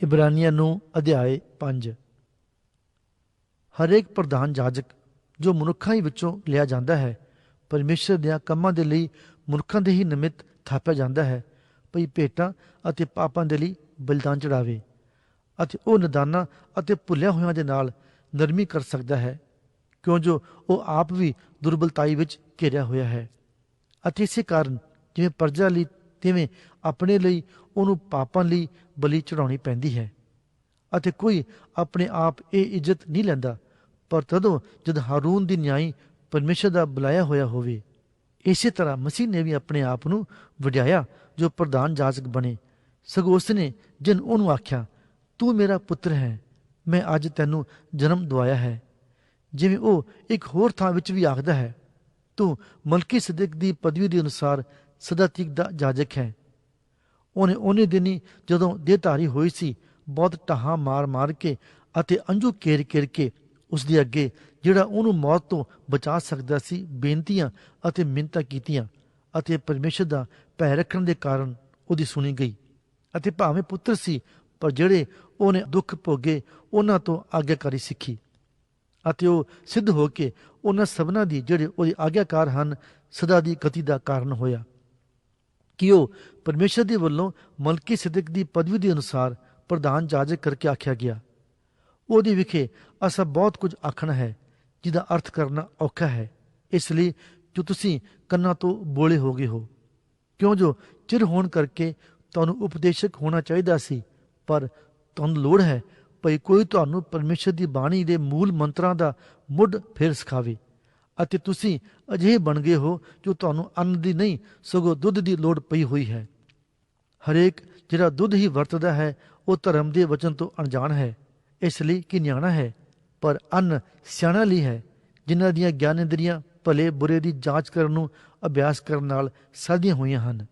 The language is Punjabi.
ਇਬਰਾਨੀਆਂ ਨੂੰ ਅਧਿਆਏ 5 ਹਰੇਕ ਪ੍ਰਧਾਨ ਜਾਜਕ ਜੋ ਮਨੁੱਖਾਂ ਹੀ ਵਿੱਚੋਂ ਲਿਆ ਜਾਂਦਾ ਹੈ, ਪਰਮੇਸ਼ਰ ਦੇ ਕੰਮਾਂ ਦੇ ਲਈ ਮਨੁੱਖਾਂ ਦੇ ਹੀ ਨਿਮਿਤ ਥਾਪਿਆ ਜਾਂਦਾ ਹੈ, ਭਈ ਭੇਟਾਂ ਅਤੇ ਪਾਪਾਂ ਦੇ ਲਈ ਬਲਿਦਾਨ ਚੜਾਵੇ ਅਤੇ ਉਹ ਨਿਦਾਨਾਂ ਅਤੇ ਭੁੱਲਿਆ ਹੋਇਆਂ ਦੇ ਨਾਲ ਨਰਮੀ ਕਰ ਸਕਦਾ ਹੈ, ਕਿਉਂ ਜੋ ਉਹ ਆਪ ਵੀ ਦੁਰਬਲਤਾਈ ਵਿੱਚ ਘਿਰਿਆ ਹੋਇਆ ਹੈ ਅਤੇ ਇਸੇ ਕਾਰਨ ਜਿਵੇਂ ਪਰਜਾ ਲਈ ਤਿਵੇਂ ਆਪਣੇ ਲਈ ਉਹਨੂੰ ਪਾਪਾਂ ਲਈ ਬਲੀ ਚੜਾਉਣੀ ਪੈਂਦੀ ਹੈ। ਅਤੇ ਕੋਈ ਆਪਣੇ ਆਪ ਇਹ ਇੱਜ਼ਤ ਨਹੀਂ ਲੈਂਦਾ, ਪਰ ਤਦੋਂ ਜਦ ਹਾਰੂਨ ਦੀ ਨਿਆਈ ਪਰਮੇਸ਼ਰ ਦਾ ਬੁਲਾਇਆ ਹੋਇਆ ਹੋਵੇ, ਇਸੇ ਤਰ੍ਹਾਂ ਮਸੀਹ ਨੇ ਵੀ ਆਪਣੇ ਆਪ ਨੂੰ ਵਡਿਆਇਆ ਜੋ ਪ੍ਰਧਾਨ ਜਾਜਕ ਬਣੇ। ਸਗੋਂ ਉਸ ਨੇ ਜਿਨ ਉਹਨੂੰ ਆਖਿਆ, ਤੂੰ ਮੇਰਾ ਪੁੱਤਰ ਹੈ, ਮੈਂ ਅੱਜ ਤੈਨੂੰ ਜਨਮ ਦਵਾਇਆ ਹੈ। ਜਿਵੇਂ ਉਹ ਇੱਕ ਹੋਰ ਥਾਂ ਵਿੱਚ ਵੀ ਆਖਦਾ ਹੈ, ਤੂੰ ਮਲਕੀ ਸਦਕ ਦੀ ਪਦਵੀ ਦੇ ਅਨੁਸਾਰ ਸਦਾ ਤੀਕ ਦਾ ਜਾਜਕ ਹੈ। ਉਹਨੇ ਉਹਨੇ ਦਿਨੀ ਜਦੋਂ ਦੇਹਧਾਰੀ ਹੋਈ ਸੀ, ਬਹੁਤ ਟਾਹਾਂ ਮਾਰ-ਮਾਰ ਕੇ ਅਤੇ ਅੰਜੂ ਕੇਰ-ਕੇਰ ਕੇ ਉਸ ਦੇ ਅੱਗੇ, ਜਿਹੜਾ ਉਹਨੂੰ ਮੌਤ ਤੋਂ ਬਚਾ ਸਕਦਾ ਸੀ, ਬੇਨਤੀਆਂ ਅਤੇ ਮਿੰਨਤਾਂ ਕੀਤੀਆਂ ਅਤੇ ਪਰਮੇਸ਼ਰ ਦਾ ਭੈ ਰੱਖਣ ਦੇ ਕਾਰਨ ਉਹਦੀ ਸੁਣੀ ਗਈ ਅਤੇ ਭਾਵੇਂ ਪੁੱਤਰ ਸੀ, ਪਰ ਜਿਹੜੇ ਉਹਨੇ ਦੁੱਖ ਭੋਗੇ, ਉਹਨਾਂ ਤੋਂ ਆਗਿਆਕਾਰੀ ਸਿੱਖੀ ਅਤੇ ਉਹ ਸਿੱਧ ਹੋ ਕੇ ਉਹਨਾਂ ਸਭਨਾਂ ਦੀ ਜਿਹੜੇ ਉਹਦੇ ਆਗਿਆਕਾਰ ਹਨ, ਸਦਾ ਦੀ ਗਤੀ ਦਾ ਕਾਰਨ ਹੋਇਆ। ਕਿ ਉਹ ਪਰਮੇਸ਼ਰ ਦੇ ਵੱਲੋਂ ਮਲਕੀ ਸਿਦਕ ਦੀ ਪਦਵੀ ਦੇ ਅਨੁਸਾਰ ਪ੍ਰਧਾਨ ਜਾਜਕ ਕਰਕੇ ਆਖਿਆ ਗਿਆ। ਉਹਦੇ ਵਿਖੇ ਅਸਾਂ ਬਹੁਤ ਕੁਝ ਆਖਣਾ ਹੈ, ਜਿਹਦਾ ਅਰਥ ਕਰਨਾ ਔਖਾ ਹੈ। ਇਸ ਲਈ ਜੋ ਤੁਸੀਂ ਕੰਨਾਂ ਤੋਂ ਬੋਲੇ ਹੋ ਗਏ ਹੋ। ਕਿਉਂ ਜੋ ਚਿਰ ਹੋਣ ਕਰਕੇ ਤੁਹਾਨੂੰ ਉਪਦੇਸ਼ਕ ਹੋਣਾ ਚਾਹੀਦਾ ਸੀ, ਪਰ ਤੁਹਾਨੂੰ ਲੋੜ ਹੈ ਭਈ ਕੋਈ ਤੁਹਾਨੂੰ ਪਰਮੇਸ਼ਰ ਦੀ ਬਾਣੀ ਦੇ ਮੂਲ ਮੰਤਰਾਂ ਦਾ ਮੁੱਢ ਫੇਰ ਸਿਖਾਵੇ। ਅਤੇ ਤੁਸੀਂ ਅਜਿਹੇ ਬਣ ਗਏ ਹੋ ਜੋ ਤੁਹਾਨੂੰ ਅੰਨ ਦੀ ਨਹੀਂ, ਸਗੋਂ ਦੁੱਧ ਦੀ ਲੋੜ ਪਈ ਹੋਈ ਹੈ। ਹਰੇਕ ਜਿਹੜਾ ਦੁੱਧ ਹੀ ਵਰਤਦਾ ਹੈ, ਉਹ ਧਰਮ ਦੇ ਵਚਨ ਤੋਂ ਅਣਜਾਣ ਹੈ। ਇਸ ਲਈ ਕਿ ਨਿਆਣਾ ਹੈ, ਪਰ ਅੰਨ ਸਿਆਣਾ ਲਈ ਹੈ, ਜਿਨ੍ਹਾਂ ਦੀਆਂ ਗਿਆਨੇਂਦਰੀਆਂ ਭਲੇ ਬੁਰੇ ਦੀ ਜਾਂਚ ਕਰਨ ਨੂੰ ਅਭਿਆਸ ਕਰਨ ਨਾਲ ਸਾਧੀਆਂ ਹੋਈਆਂ ਹਨ।